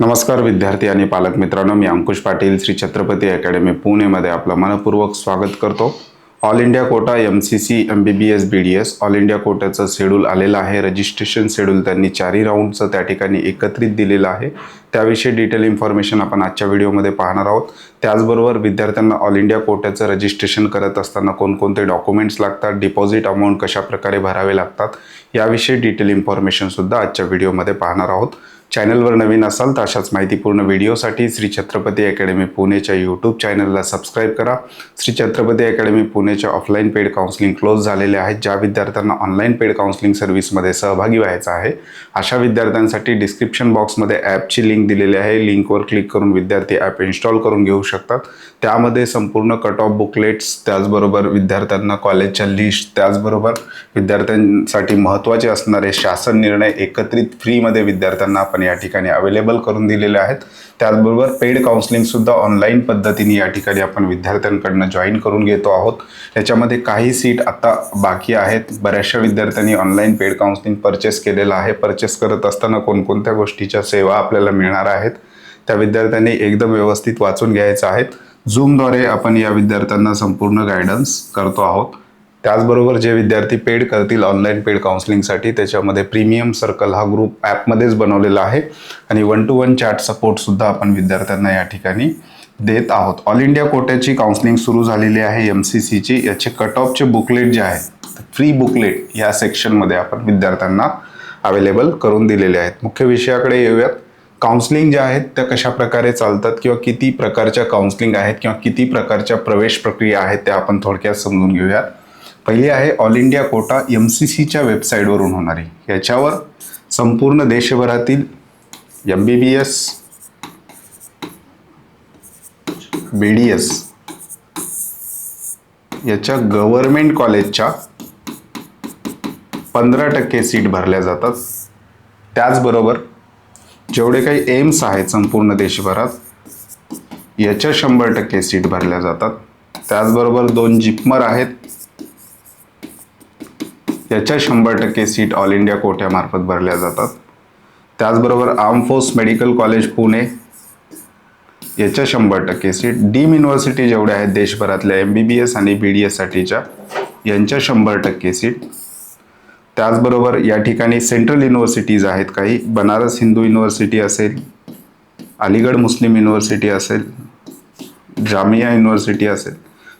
नमस्कार विद्यार्थी आणि पालक मित्रांनो मी अंकुश पाटील श्री छत्रपती अकॅडमी पुणेमध्ये आपलं मनपूर्वक स्वागत करतो. All India quota M C C M B B S B D S all India कोट्याचं schedule आलेलं आहे. रजिस्ट्रेशन शेड्यूल त्यांनी चारही राऊंडचं त्या ठिकाणी एकत्रित दिलेलं आहे. त्याविषयी डिटेल इन्फॉर्मेशन आपण आजच्या व्हिडिओमध्ये पाहणार आहोत. त्याचबरोबर विद्यार्थ्यांना ऑल इंडिया कोट्याचं रजिस्ट्रेशन करत असताना कोणकोणते डॉक्युमेंट्स लागतात डिपॉझिट अमाऊंट कशाप्रकारे भरावे लागतात याविषयी डिटेल इन्फॉर्मेशनसुद्धा आजच्या व्हिडिओमध्ये पाहणार आहोत. चॅनलवर नवीन असाल तर अशाच माहितीपूर्ण व्हिडिओसाठी श्री छत्रपती अकॅडमी पुणेच्या यूट्यूब चॅनलला सबस्क्राईब करा. श्री छत्रपती अकॅडमी पुणेच्या ऑफलाईन पेड काउन्सिलिंग क्लोज झालेले आहेत. ज्या विद्यार्थ्यांना ऑनलाईन पेड काउन्सिलिंग सर्व्हिसमध्ये सहभागी व्हायचं आहे अशा विद्यार्थ्यांसाठी डिस्क्रिप्शन बॉक्समध्ये ॲपची लिंक दिलेली आहे. लिंकवर क्लिक करून विद्यार्थी ॲप इन्स्टॉल करून घेऊ शकतात. त्यामध्ये संपूर्ण कट ऑफ बुकलेट्स त्याचबरोबर विद्यार्थ्यांना कॉलेजच्या लिस्ट त्याचबरोबर विद्यार्थ्यांसाठी महत्त्वाचे असणारे शासन निर्णय एकत्रित फ्रीमध्ये विद्यार्थ्यांना आपण या ठिकाणी अवेलेबल करून दिलेले आहेत. त्याचबरोबर पेड काउन्सिलिंगसुद्धा ऑनलाईन पद्धतीने या ठिकाणी आपण विद्यार्थ्यांकडनं जॉईन करून घेतो आहोत. त्याच्यामध्ये काही सीट आता बाकी आहेत. बऱ्याचशा विद्यार्थ्यांनी ऑनलाईन पेड काउन्सिलिंग परचेस केलेलं आहे. परचेस करत असताना कोणकोणत्या गोष्टीच्या सेवा आपल्याला मिळणार आहेत त्या विद्यार्थ्यांनी एकदम व्यवस्थित वाचून घ्यायचं आहेत. झूमद्वारे आपण या विद्यार्थ्यांना संपूर्ण गायडन्स करतो आहोत. त्याचबरोबर जे विद्यार्थी पेड करतील ऑनलाईन पेड काउन्सिलिंगसाठी त्याच्यामध्ये प्रीमियम सर्कल हा ग्रुप ॲपमध्येच बनवलेला आहे. आणि वन टू वन चॅट सपोर्टसुद्धा आपण विद्यार्थ्यांना या ठिकाणी देत आहोत. ऑल इंडिया कोट्याची काउन्सिलिंग सुरू झालेली आहे एम सी सीची याचे कट ऑफचे बुकलेट जे आहे फ्री बुकलेट या सेक्शनमध्ये आपण विद्यार्थ्यांना अवेलेबल करून दिलेले आहेत. मुख्य विषयाकडे येऊयात. काउन्सिलिंग ज्या आहेत त्या कशा प्रकारे चालतात किंवा किती प्रकारच्या काउन्सिलिंग आहेत किंवा किती प्रकारच्या प्रवेश प्रक्रिया आहेत त्या आपण थोडक्यात समजून घेऊयात. पहिली आहे all India quota M C सीच्या वेबसाईटवरून होणारी. याच्यावर संपूर्ण देशभरातील M B B S B D S याच्या गव्हर्मेंट कॉलेजच्या पंधरा टक्के सीट भरल्या जातात. त्याचबरोबर जेवढे काही एम्स आहेत संपूर्ण देशभरात याच्या शंभर टक्के सीट भरल्या जातात. त्याचबरोबर दोन जिपमर आहेत. याच्या शंभर टक्के सीट ऑल इंडिया कोट्यामार्फत भरल्या जातात. त्याचबरोबर arm force medical college Pune याच्या शंभर टक्के सीट. डीम युनिव्हर्सिटी जेवढ्या आहेत देशभरातल्या एम बी बी एस आणि बी डी एससाठीच्या यांच्या शंभर टक्के सीट. त्याचबरोबर या ठिकाणी सेंट्रल युनिव्हर्सिटीज आहेत काही. बनारस हिंदू युनिव्हर्सिटी असेल अलीगड मुस्लिम युनिव्हर्सिटी असेल जामिया युनिव्हर्सिटी असेल.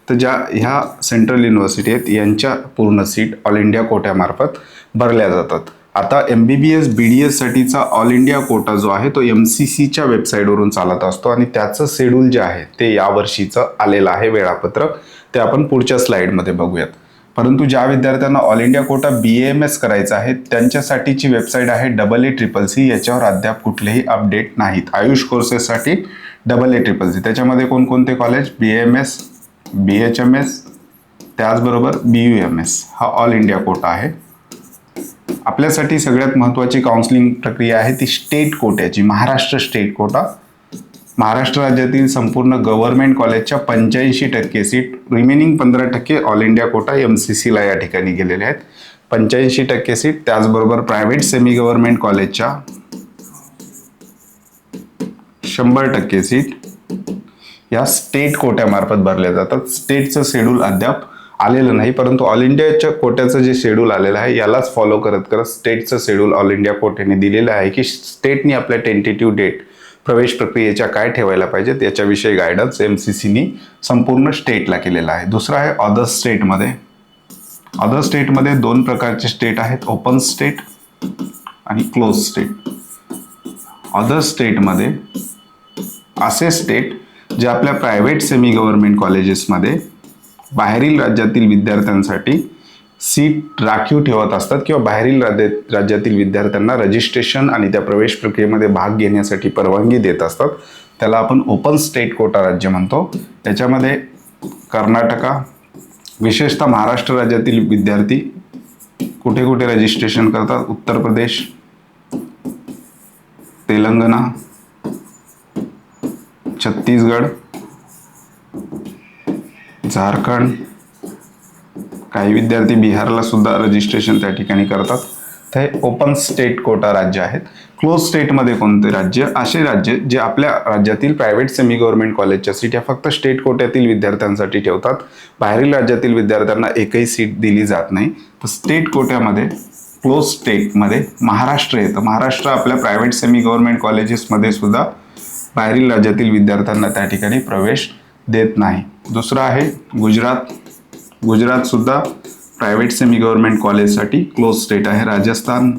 तर ज्या ह्या सेंट्रल युनिव्हर्सिटी आहेत यांच्या पूर्ण सीट ऑल इंडिया कोट्यामार्फत भरल्या जातात. आता M B B S B D एससाठीचा all India quota जो आहे तो एम सी सीच्या वेबसाईटवरून चालत असतो आणि त्याचं शेड्यूल जे आहे ते यावर्षीचं आलेलं आहे वेळापत्रक. ते आपण पुढच्या स्लाईडमध्ये बघूयात. परंतु ज्या विद्यार्थ्यांना all India quota B M S करायचा आहे त्यांच्यासाठीची वेबसाईट आहे डबल ए ट्रिपल सी याच्यावर अद्याप कुठलेही अपडेट नाहीत. आयुष कोर्सेससाठी डबल ए ट्रिपल सी त्याच्यामध्ये कोणकोणते college B M S B H M S त्याचबरोबर बी यू एम एस हा ऑल इंडिया कोटा आहे. आपल्यासाठी सगळ्यात महत्त्वाची काउन्सिलिंग प्रक्रिया आहे ती स्टेट कोट्याची महाराष्ट्र स्टेट कोटा. महाराष्ट्र राज्यातील संपूर्ण गव्हर्नमेंट कॉलेजच्या पंच्याऐंशी टक्के सीट रिमेनिंग पंधरा टक्के all India quota M C सीला या ठिकाणी गेलेल्या आहेत. पंच्याऐंशी टक्के सीट त्याचबरोबर प्रायव्हेट सेमी गव्हर्नमेंट कॉलेजच्या शंभर टक्के सीट या स्टेट कोट्यामार्फत भरल्या जातात. स्टेटचं शेड्यूल अद्याप आलेलं नाही परंतु ऑल इंडियाच्या कोट्याचं जे शेड्यूल आलेलं आहे यालाच फॉलो करत करत स्टेटचं शेड्यूल ऑल इंडिया कोट्याने दिलेलं आहे की स्टेटने आपल्या टेंटेटिव्ह डेट प्रवेश प्रक्रियेच्या काय ठेवायला पाहिजेत याच्याविषयी गायडन्स एम सी सीनी संपूर्ण स्टेटला केलेला आहे. दुसरं आहे अदर स्टेटमध्ये अदर स्टेटमध्ये दोन प्रकारचे स्टेट आहेत ओपन स्टेट आणि क्लोज स्टेट अदर स्टेटमध्ये असे स्टेट जे आपल्या प्रायव्हेट सेमी गव्हर्नमेंट कॉलेजेसमध्ये बाहेरील राज्यातील विद्यार्थ्यांसाठी सीट राखीव ठेवत असतात किंवा बाहेरील राज्य राज्यातील विद्यार्थ्यांना रजिस्ट्रेशन आणि त्या प्रवेश प्रक्रियेमध्ये भाग घेण्यासाठी परवानगी देत असतात. त्याला आपण ओपन स्टेट कोटा राज्य म्हणतो. त्याच्यामध्ये कर्नाटका विशेषतः महाराष्ट्र राज्यातील विद्यार्थी कुठे कुठे रजिस्ट्रेशन करतात? उत्तर प्रदेश तेलंगणा छत्तीसगड झारखंड. काही विद्यार्थी बिहारला सुद्धा रजिस्ट्रेशन त्या ठिकाणी करतात. ते ओपन स्टेट कोटा राज्य आहेत. क्लोज स्टेटमध्ये कोणते राज्य? असे राज्य जे आपल्या राज्यातील प्रायव्हेट सेमी गव्हर्नमेंट कॉलेजच्या सीट या फक्त स्टेट कोट्यातील विद्यार्थ्यांसाठी ठेवतात. बाहेरील राज्यातील विद्यार्थ्यांना एकही सीट दिली जात नाही. तर स्टेट कोट्यामध्ये क्लोज स्टेटमध्ये महाराष्ट्र येतं. महाराष्ट्र आपल्या प्रायव्हेट सेमी गव्हर्नमेंट कॉलेजेसमध्ये सुद्धा बाहेरील राज्यातील विद्यार्थ्यांना त्या ठिकाणी प्रवेश देत नाही. दुसरं आहे गुजरात. गुजरात सुद्धा प्रायव्हेट सेमी गव्हर्नमेंट कॉलेजसाठी क्लोज स्टेट आहे राजस्थान.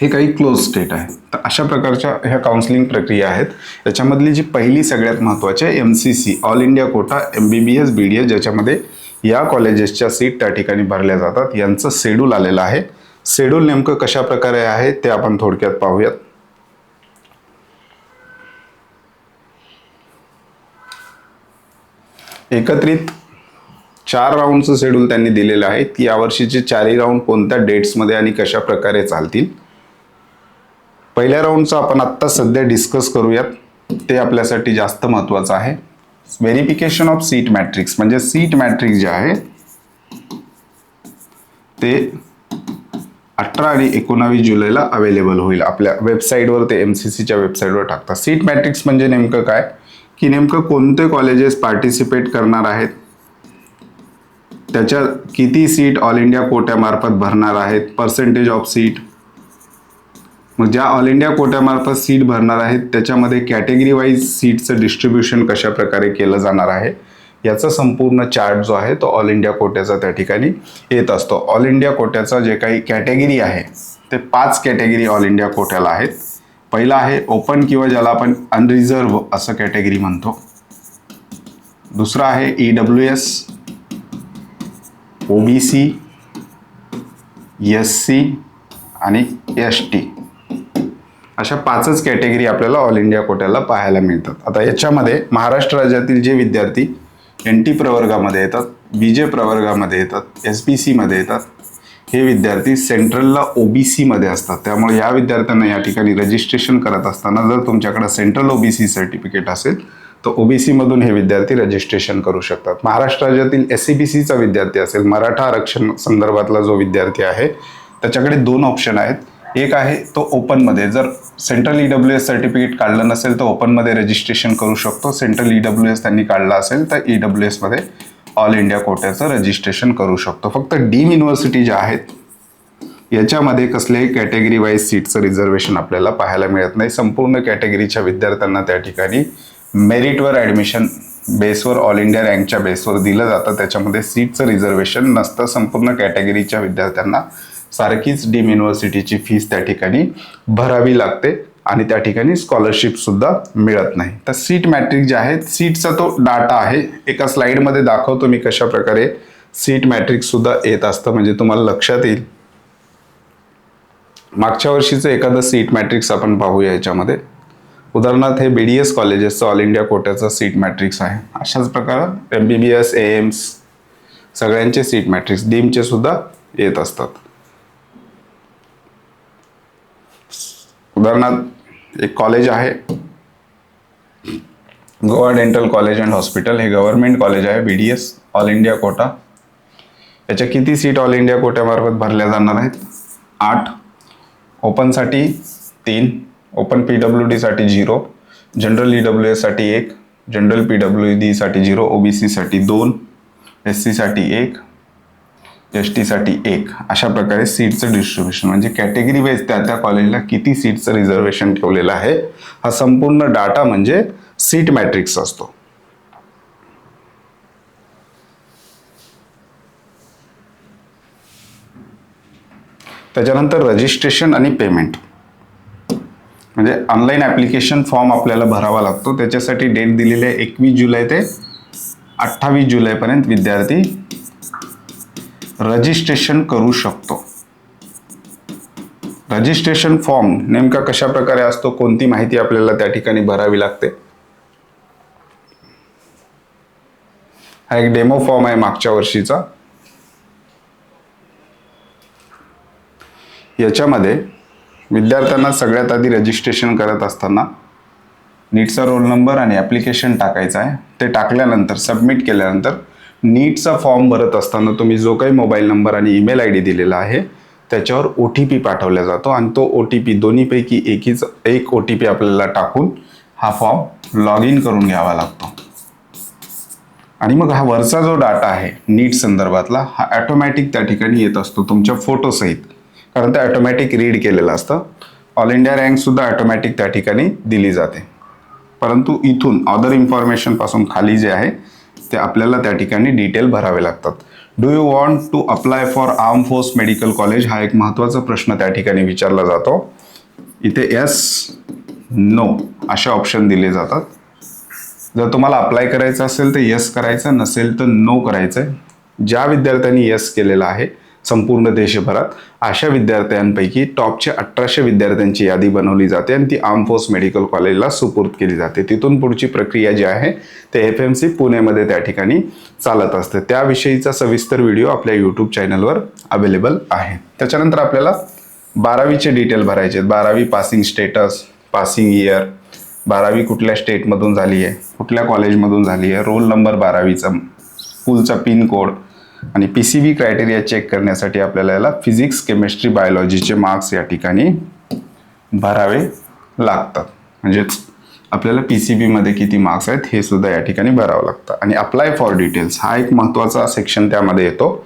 हे काही क्लोज स्टेट आहे. तर अशा प्रकारच्या ह्या काउन्सिलिंग प्रक्रिया आहेत. याच्यामधली जी पहिली सगळ्यात महत्त्वाची आहे M C C all India quota M B B S B D S ज्याच्यामध्ये या कॉलेजेसच्या सीट त्या ठिकाणी भरल्या जातात. यांचं शेड्यूल आलेलं आहे. शेड्यूल नेमकं कशा प्रकारे आहे ते आपण थोडक्यात पाहूयात. एकत्रित चार राऊंडचं शेड्यूल त्यांनी दिलेलं आहे की यावर्षीचे चारही राऊंड कोणत्या डेट्समध्ये आणि कशा प्रकारे चालतील? पहिल्या राऊंडचं आपण आत्ता सध्या डिस्कस करूयात. ते आपल्यासाठी जास्त महत्त्वाचं आहे. व्हेरिफिकेशन ऑफ सीट मॅट्रिक्स म्हणजे सीट मॅट्रिक्स जे आहे ते अठरा आणि एकोणावीस जुलैला अवेलेबल होईल. आपल्या वेबसाईटवर ते एम सी सीच्या वेबसाईटवर टाकतात. सीट मॅट्रिक्स म्हणजे नेमकं काय? की नेमकं कोणते कॉलेजेस पार्टिसिपेट करणार आहेत? त्याच्या किती सीट ऑल इंडिया कोट्यामार्फत भरणार आहेत? पर्सेंटेज ऑफ सीट मग ज्या ऑल इंडिया कोट्यामार्फत सीट भरणार आहेत त्याच्यामध्ये कॅटेगरी वाईज सीटचं डिस्ट्रीब्युशन कशा प्रकारे केलं जाणार आहे? याचा संपूर्ण चार्ट जो आहे तो ऑल इंडिया कोट्याचा त्या ठिकाणी येत असतो. ऑल इंडिया कोट्याचा जे काही कॅटेगरी आहे ते पाच कॅटेगरी ऑल इंडिया कोट्याला आहेत. पहिला आहे ओपन किंवा ज्याला आपण अनरिझर्व असं कॅटेगरी म्हणतो. दुसरा आहे E W S O B C S C आणि एस टी अशा पाचच कॅटेगरी आपल्याला ऑल इंडिया कोट्याला पाहायला मिळतात. आता याच्यामध्ये महाराष्ट्र राज्यातील जे विद्यार्थी एन टी प्रवर्गामध्ये येतात बी जे प्रवर्गामध्ये येतात एस बी सीमध्ये येतात हे विद्यार्थी सेंट्रलला ओ बी सीमध्ये असतात. त्यामुळे या विद्यार्थ्यांना या ठिकाणी रजिस्ट्रेशन करत असताना जर तुमच्याकडे central O B C certificate असेल तर ओ बी सीमधून हे विद्यार्थी रजिस्ट्रेशन करू शकतात. महाराष्ट्र राज्यातील एस सी बी सीचा विद्यार्थी असेल मराठा आरक्षण संदर्भातला जो विद्यार्थी आहे त्याच्याकडे दोन ऑप्शन आहेत. एक आहे तो ओपनमध्ये जर central E W S certificate काढलं नसेल तर ओपनमध्ये रजिस्ट्रेशन करू शकतो. सेंट्रल ई डब्ल्यू एस त्यांनी काढला असेल तर ई डब्ल्यू एसमध्ये ऑल इंडिया कोट्याचं रजिस्ट्रेशन करू शकतो. फक्त डीम युनिव्हर्सिटी ज्या आहेत याच्यामध्ये कसल्याही कॅटेगरी वाईज सीटचं रिझर्वेशन आपल्याला पाहायला मिळत नाही. संपूर्ण कॅटेगरीच्या विद्यार्थ्यांना त्या ठिकाणी मेरिटवर ॲडमिशन बेसवर ऑल इंडिया रँकच्या बेसवर दिलं जातं. त्याच्यामध्ये सीटचं रिझर्वेशन नसतं. संपूर्ण कॅटेगरीच्या विद्यार्थ्यांना सारखीच डीम युनिव्हर्सिटीची फीस त्या ठिकाणी भरावी लागते. आणि त्या ठिकाणी स्कॉलरशिप सुद्धा मिळत नाही. तर सीट मॅट्रिक जे आहे सीटचा तो डाटा आहे. एका स्लाइडमध्ये दाखवतो मी कशा प्रकारे सीट मॅट्रिकसुद्धा येत असतं. म्हणजे तुम्हाला लक्षात येईल. मागच्या वर्षीचं एखादं सीट मॅट्रिक्स आपण पाहूया याच्यामध्ये. उदाहरणार्थ हे बी डी एस कॉलेजेसचं ऑल इंडिया कोट्याचं सीट मॅट्रिक्स आहे. अशाच प्रकारे M B B S AIIMS सगळ्यांचे सीट मॅट्रिक्स डीमचे सुद्धा येत असतात. उदाहरणार्थ एक कॉलेज आहे. Goa dental college and hospital हे गव्हर्नमेंट कॉलेज आहे B D S all India quota. याच्या किती सीट ऑल इंडिया कोट्यामार्फत भरल्या जाणार आहेत? आठ. ओपनसाठी तीन. ओपन पी डब्ल्यू डीसाठी झिरो. जनरल ई डब्ल्यू एससाठी एक. जनरल पी डब्ल्यू डीसाठी झिरो. ओ बी सीसाठी दोन. एस सीसाठी एक. एस टीसाठी एक. अशा प्रकारे सीटचं डिस्ट्रीब्युशन म्हणजे कॅटेगरी वाईज त्या त्या कॉलेजला किती सीटचं रिझर्वेशन ठेवलेलं आहे हा संपूर्ण डाटा म्हणजे सीट मॅट्रिक्स असतो. त्याच्यानंतर रजिस्ट्रेशन आणि पेमेंट म्हणजे ऑनलाईन ॲप्लिकेशन फॉर्म आपल्याला भरावा लागतो. त्याच्यासाठी डेट दिलेली आहे एकवीस जुलै ते अठ्ठावीस जुलैपर्यंत विद्यार्थी रजिस्ट्रेशन करू शकतो. रजिस्ट्रेशन फॉर्म नेमका कशा प्रकारे असतो कोणती माहिती आपल्याला त्या ठिकाणी भरावी लागते? हा एक डेमो फॉर्म आहे मागच्या वर्षीचा. याच्यामध्ये विद्यार्थ्यांना सगळ्यात आधी रजिस्ट्रेशन करत असताना नीटचा रोल नंबर आणि ॲप्लिकेशन टाकायचं आहे. ते टाकल्यानंतर सबमिट केल्यानंतर नीटचा फॉर्म भरत असताना तुम्ही जो काही मोबाईल नंबर आणि ईमेल आय डी दिलेला आहे त्याच्यावर ओ टी पी पाठवला जातो आणि तो ओ टी पी दोन्हीपैकी एकीच एक ओ टी पी आपल्याला टाकून हा फॉर्म लॉग इन करून घ्यावा लागतो. आणि मग हा वरचा जो डाटा आहे नीट संदर्भातला हा ॲटोमॅटिक त्या ठिकाणी येत असतो तुमच्या फोटोसहित कारण ते ॲटोमॅटिक रीड केलेलं असतं. ऑल इंडिया रँकसुद्धा ॲटोमॅटिक त्या ठिकाणी दिली जाते. परंतु इथून अदर इन्फॉर्मेशनपासून खाली जे आहे ते आपल्याला त्या ठिकाणी डिटेल भरावे लागतात. Do you want to apply for arm force medical college हा एक महत्त्वाचा प्रश्न त्या ठिकाणी विचारला जातो. इथे यस नो असे ऑप्शन दिले जातात. जर तुम्हाला अप्लाय करायचं असेल तर यस करायचं नसेल तर नो करायचं ज्या विद्यार्थ्यांनी यस केलेलं आहे संपूर्ण देशभरात अशा विद्यार्थ्यांपैकी टॉपच्या अठराशे विद्यार्थ्यांची यादी बनवली जाते आणि ती आर्म फोर्स मेडिकल कॉलेजला सुपूर्द केली जाते. तिथून पुढची प्रक्रिया जी आहे ते एफ एम सी पुणेमध्ये त्या ठिकाणी चालत असते. त्याविषयीचा सविस्तर व्हिडिओ आपल्या यूट्यूब चॅनलवर अवेलेबल आहे. त्याच्यानंतर आपल्याला बारावीचे डिटेल भरायचे आहेत. बारावी पासिंग स्टेटस पासिंग इयर बारावी कुठल्या स्टेटमधून झाली आहे? कुठल्या कॉलेजमधून झाली आहे? रोल नंबर बारावीचा. स्कूलचा पिन कोड आणि P C B criteria check करण्यासाठी आपल्याला याला फिजिक्स केमिस्ट्री बायोलॉजीचे मार्क्स या ठिकाणी भरावे लागतात. म्हणजेच आपल्याला पी सी बीमध्ये किती मार्क्स आहेत हे सुद्धा या ठिकाणी भरावं लागतं. आणि अप्लाय फॉर डिटेल्स हा एक महत्त्वाचा सेक्शन त्यामध्ये येतो.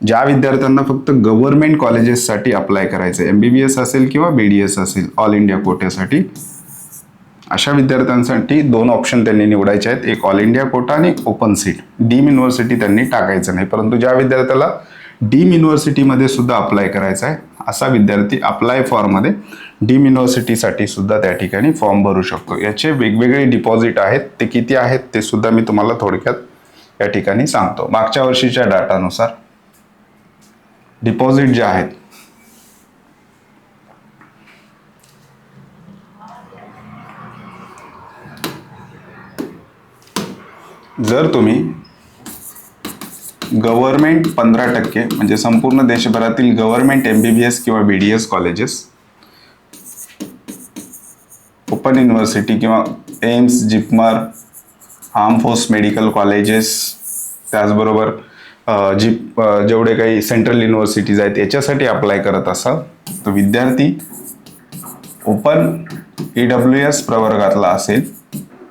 ज्या विद्यार्थ्यांना फक्त गव्हर्नमेंट कॉलेजेससाठी अप्लाय करायचं आहे एम बी बी एस असेल किंवा बी डी एस असेल ऑल इंडिया कोट्यासाठी अशा विद्यार्थ्यांसाठी दोन ऑप्शन त्यांनी निवडायचे आहेत. एक ऑल इंडिया कोटा आणि ओपन सीट डीम युनिव्हर्सिटी त्यांनी टाकायचं नाही. परंतु ज्या विद्यार्थ्याला डीम युनिव्हर्सिटीमध्ये सुद्धा अप्लाय करायचा आहे असा विद्यार्थी अप्लाय फॉर्ममध्ये डीम युनिव्हर्सिटीसाठी सुद्धा त्या ठिकाणी फॉर्म भरू शकतो. याचे वेगवेगळे डिपॉझिट आहेत. ते किती आहेत ते सुद्धा मी तुम्हाला थोडक्यात या ठिकाणी सांगतो. मागच्या वर्षीच्या डाटानुसार डिपॉझिट जे आहेत जर तुम्ही गव्हर्मेंट पंधरा टक्के म्हणजे संपूर्ण देशभरातील government M B B S किंवा B D S colleges open university किंवा AIIMS JIPMER arm force medical colleges त्याचबरोबर अ, जिप जेवढे काही सेंट्रल युनिव्हर्सिटीज आहेत याच्यासाठी अप्लाय करत असाल तर विद्यार्थी ओपन ई डब्ल्यू एस प्रवर्गातला असेल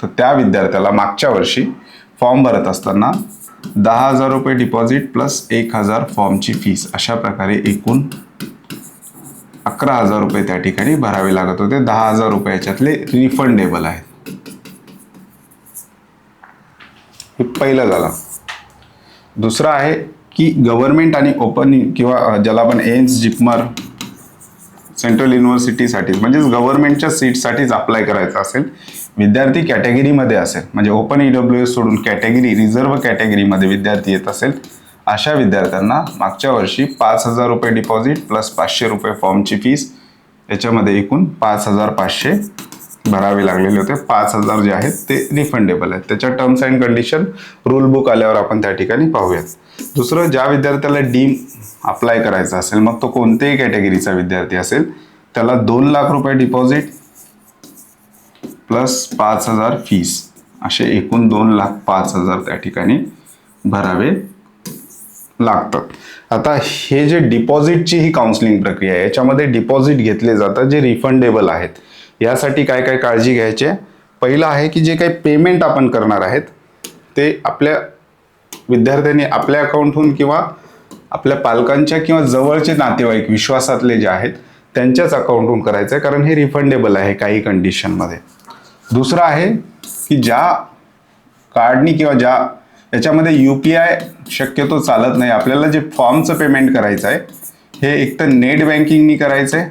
तर त्या विद्यार्थ्याला मागच्या वर्षी फॉर्म भरत असताना दहा हजार रुपये डिपॉझिट प्लस एक हजार फॉर्मची फीस अशा प्रकारे एकूण अकरा हजार रुपये त्या ठिकाणी भरावे लागत होते. दहा हजार रुपयाच्यातले रिफंडेबल आहेत. हे पहिलं झालं. दुसरं आहे की गव्हर्नमेंट आणि ओपन किंवा ज्याला आपण एम्स जिपमर सेंट्रल युनिव्हर्सिटीसाठी म्हणजेच गव्हर्नमेंटच्या सीटसाठीच अप्लाय करायचं असेल विद्यार्थी कॅटेगरीमध्ये असेल म्हणजे ओपन ई डब्ल्यू एस सोडून कॅटेगरी रिझर्व्ह कॅटेगरीमध्ये विद्यार्थी येत असेल अशा विद्यार्थ्यांना मागच्या वर्षी पाच हजार रुपये डिपॉझिट प्लस पाचशे रुपये फॉर्मची फीस याच्यामध्ये एकूण पाच हजार पाचशे भरावे लागलेले होते. पाच हजार जे आहेत ते रिफंडेबल आहेत. त्याच्या terms and condition rule book आल्यावर आपण त्या ठिकाणी पाहूयात. दुसरं ज्या विद्यार्थ्याला डीम अप्लाय करायचा असेल मग तो कोणत्याही कॅटेगरीचा विद्यार्थी असेल त्याला दोन लाख रुपये डिपॉझिट प्लस पाच हजार फीस असे एकूण दोन लाख पाच हजार त्या ठिकाणी भरावे लागतात आता हे जे डिपॉझिटची ही काउन्सिलिंग प्रक्रिया आहे याच्यामध्ये डिपॉझिट घेतले जातात जे रिफंडेबल आहेत. यासाठी काय काय काळजी घ्यायची पहिलं आहे की जे काही पेमेंट आपण करणार आहेत ते आपल्या विद्यार्थ्यांनी आपल्या अकाउंटहून किंवा आपल्या पालकांच्या किंवा जवळचे नातेवाईक विश्वासातले जे आहेत त्यांच्याच अकाउंटहून करायचं आहे कारण हे रिफंडेबल आहे काही कंडिशनमध्ये दुसरं आहे की ज्या कार्डनी किंवा ज्या याच्यामध्ये यू पी आय शक्यतो चालत नाही आपल्याला जे फॉर्मचं पेमेंट करायचं आहे हे एक तर नेट बँकिंगनी करायचं आहे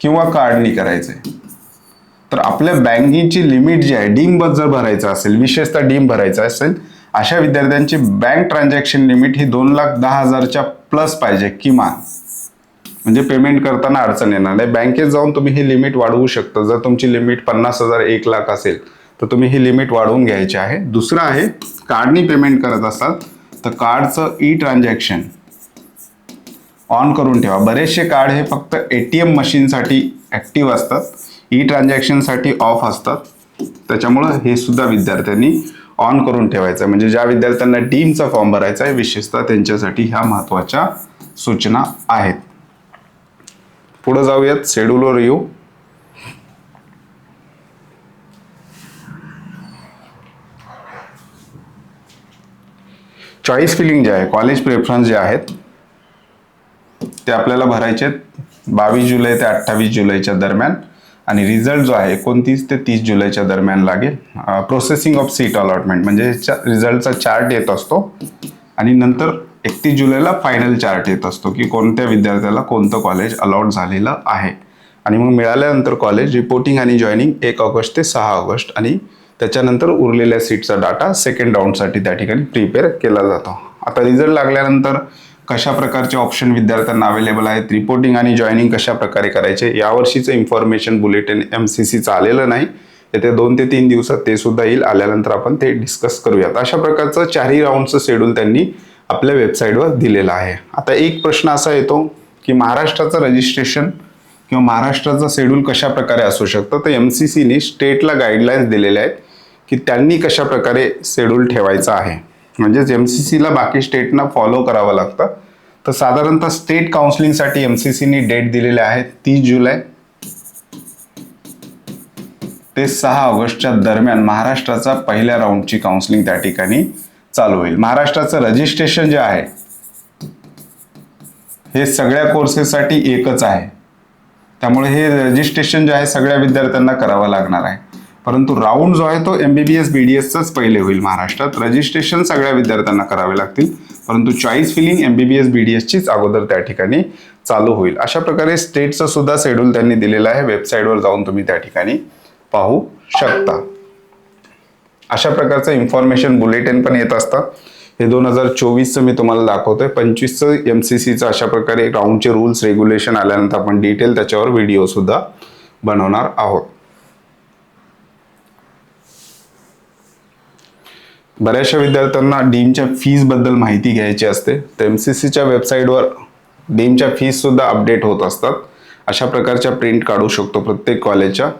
किंवा कार्डनी करायचं आहे तर आपल्या बँकिंगची लिमिट जी आहे डीम जर भरायचं असेल विशेषतः डीम भरायचं असेल अशा विद्यार्थ्यांची बँक ट्रान्झॅक्शन लिमिट ही दोन लाख दहा हजारच्या प्लस पाहिजे किमान. म्हणजे पेमेंट करताना अडचण येणार नाही. बँकेत जाऊन तुम्ही ही लिमिट वाढवू शकता. जर तुमची लिमिट पन्नास हजार एक लाख असेल तर तुम्ही ही लिमिट वाढवून घ्यायची आहे. दुसरं आहे कार्डनी पेमेंट करत असाल तर कार्डचं ई ट्रान्झॅक्शन ऑन करून ठेवा. बरेचसे कार्ड हे फक्त ए टी एम मशीनसाठी ॲक्टिव्ह असतात. ई ट्रान्झॅक्शनसाठी ऑफ असतात. त्याच्यामुळं हे सुद्धा विद्यार्थ्यांनी ऑन करून ठेवायचं आहे. म्हणजे ज्या विद्यार्थ्यांना डीमचा फॉर्म भरायचा आहे विशेषतः त्यांच्यासाठी ह्या महत्त्वाच्या सूचना आहेत. पुढे जाऊयात. शेड्यूलवर येऊ. चॉईस फिलिंग जे आहे कॉलेज प्रेफरन्स जे आहेत ते आपल्याला भरायचे बावीस जुलै ते अठ्ठावीस जुलैच्या दरम्यान. आणि रिझल्ट जो आहे एकोणतीस ते तीस जुलैच्या दरम्यान लागेल. प्रोसेसिंग ऑफ सीट अलॉटमेंट म्हणजे रिझल्टचा चार्ट येत असतो. आणि नंतर एकतीस जुलैला फायनल चार्ट येत असतो की कोणत्या विद्यार्थ्याला कोणतं कॉलेज अलॉट झालेलं आहे. आणि मग मिळाल्यानंतर कॉलेज रिपोर्टिंग आणि जॉईनिंग एक ऑगस्ट ते सहा ऑगस्ट आणि त्याच्यानंतर उरलेल्या सीटचा डाटा सेकंड राऊंडसाठी त्या ठिकाणी प्रिपेअर केला जातो. आता रिझल्ट लागल्यानंतर कशा प्रकारचे ऑप्शन विद्यार्थ्यांना अवेलेबल आहेत? रिपोर्टिंग आणि जॉईनिंग कशा प्रकारे करायचे? यावर्षीचं इन्फॉर्मेशन बुलेटिन एम सी सीचं आलेलं नाही. येत्या दोन ते तीन दिवसात ते सुद्धा येईल. आल्यानंतर आपण ते डिस्कस करूयात. अशा प्रकारचं चारही राऊंडचं शेड्यूल त्यांनी आपल्या वेबसाईटवर दिलेलं आहे. आता एक प्रश्न असा येतो की महाराष्ट्राचं रजिस्ट्रेशन किंवा महाराष्ट्राचं शेड्यूल कशा प्रकारे असू शकतं? तर एम सी सीने स्टेटला गाईडलाईन्स दिलेल्या आहेत की त्यांनी कशा प्रकारे शेड्यूल ठेवायचा आहे. म्हणजेच एम सी सीला बाकी स्टेटना फॉलो करावं लागतं. तर साधारणतः स्टेट काउन्सिलिंगसाठी एम सी सीने डेट दिलेल्या आहेत तीस जुलै. ते सहा ऑगस्टच्या दरम्यान महाराष्ट्राचा पहिल्या राऊंडची काउन्सिलिंग त्या ठिकाणी चालू होईल. महाराष्ट्राचं रजिस्ट्रेशन जे आहे हे सगळ्या कोर्सेससाठी एकच आहे. त्यामुळे हे रजिस्ट्रेशन जे आहे सगळ्या विद्यार्थ्यांना करावं लागणार आहे. परंतु राऊंड जो आहे तो M B B S B D एसचाच पहिले होईल महाराष्ट्रात. रजिस्ट्रेशन सगळ्या विद्यार्थ्यांना करावे लागतील. परंतु choice filling M B B S B D एसचीच अगोदर त्या ठिकाणी चालू होईल. अशा प्रकारे स्टेटचं सुद्धा शेड्यूल त्यांनी दिलेलं आहे. वेबसाईटवर जाऊन तुम्ही त्या ठिकाणी पाहू शकता. अशा प्रकारचं इन्फॉर्मेशन बुलेटिन पण येत असतं. हे दोन हजार चोवीसचं मी तुम्हाला दाखवतोय. पंचवीसचं एम सी सीचं अशा प्रकारे राऊंडचे रूल्स रेग्युलेशन आल्यानंतर आपण डिटेल त्याच्यावर व्हिडिओसुद्धा बनवणार आहोत. बऱ्याचशा विद्यार्थ्यांना डीमच्या फीजबद्दल माहिती घ्यायची असते. तर एम सी सीच्या वेबसाईटवर डीमच्या फीजसुद्धा अपडेट होत असतात. अशा प्रकारच्या प्रिंट काढू शकतो प्रत्येक कॉलेजच्या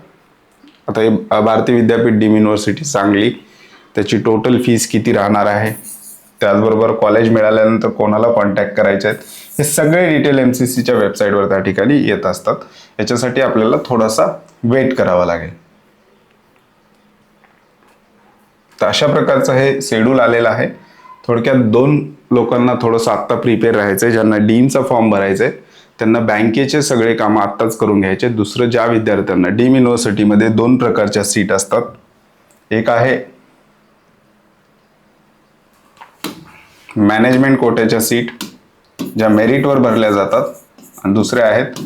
आता हे भारतीय विद्यापीठ डीम युनिव्हर्सिटी सांगली. त्याची टोटल फीज किती राहणार आहे? त्याचबरोबर कॉलेज मिळाल्यानंतर कोणाला कॉन्टॅक्ट करायचे आहेत? हे सगळे डिटेल एम सी सीच्या वेबसाईटवर त्या ठिकाणी येत असतात. याच्यासाठी आपल्याला थोडासा वेट करावा लागेल. तर अशा प्रकारचं हे शेड्यूल आलेलं आहे. थोडक्यात दोन लोकांना थोडंसं आत्ता प्रिपेअर राहायचं आहे ज्यांना डीमचा फॉर्म भरायचा आहे त्यांना बँकेचे सगळे कामं आत्ताच करून घ्यायचे. दुसरं ज्या विद्यार्थ्यांना डीम युनिव्हर्सिटीमध्ये दोन प्रकारच्या सीट असतात. एक आहे मॅनेजमेंट कोट्याच्या सीट ज्या मेरिटवर भरल्या जातात. आणि दुसऱ्या आहेत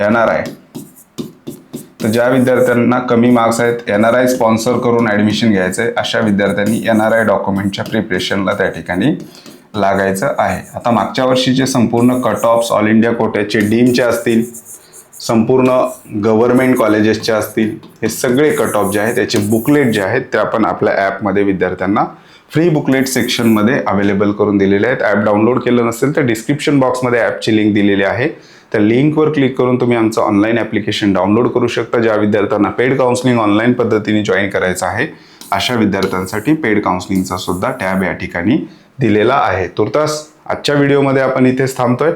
एन आर आय. तर ज्या विद्यार्थ्यांना कमी मार्क्स आहेत एन आर आय स्पॉन्सर करून ॲडमिशन घ्यायचं आहे अशा विद्यार्थ्यांनी एन आर आय डॉक्युमेंटच्या प्रिपरेशनला त्या ठिकाणी लागायचं आहे. आता मागच्या वर्षीचे संपूर्ण कट ऑफ्स ऑल इंडिया कोट्याचे डीमचे असतील संपूर्ण गव्हर्मेंट कॉलेजेसचे असतील हे सगळे कट ऑफ जे आहेत त्याचे बुकलेट जे आहेत ते आपण आपल्या ॲपमध्ये विद्यार्थ्यांना फ्री बुकलेट सेक्शनमध्ये अवेलेबल करून दिलेले आहेत. ॲप डाउनलोड केलं नसेल तर डिस्क्रिप्शन बॉक्समध्ये ॲपची लिंक दिलेली आहे. त्या लिंकवर क्लिक करून तुम्ही आमचं ऑनलाईन ॲप्लिकेशन डाउनलोड करू शकता ज्या विद्यार्थ्यांना पेड काउन्सिलिंग ऑनलाईन पद्धतीने जॉईन करायचं आहे अशा विद्यार्थ्यांसाठी पेड काउन्सिलिंगचा सुद्धा टॅब या ठिकाणी दिलेला आहे. तुर्तास आजच्या व्हिडिओमध्ये आपण इथेच थांबतोय.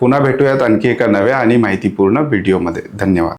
पुन्हा भेटूयात आणखी एका नव्या आणि माहितीपूर्ण व्हिडिओमध्ये. धन्यवाद.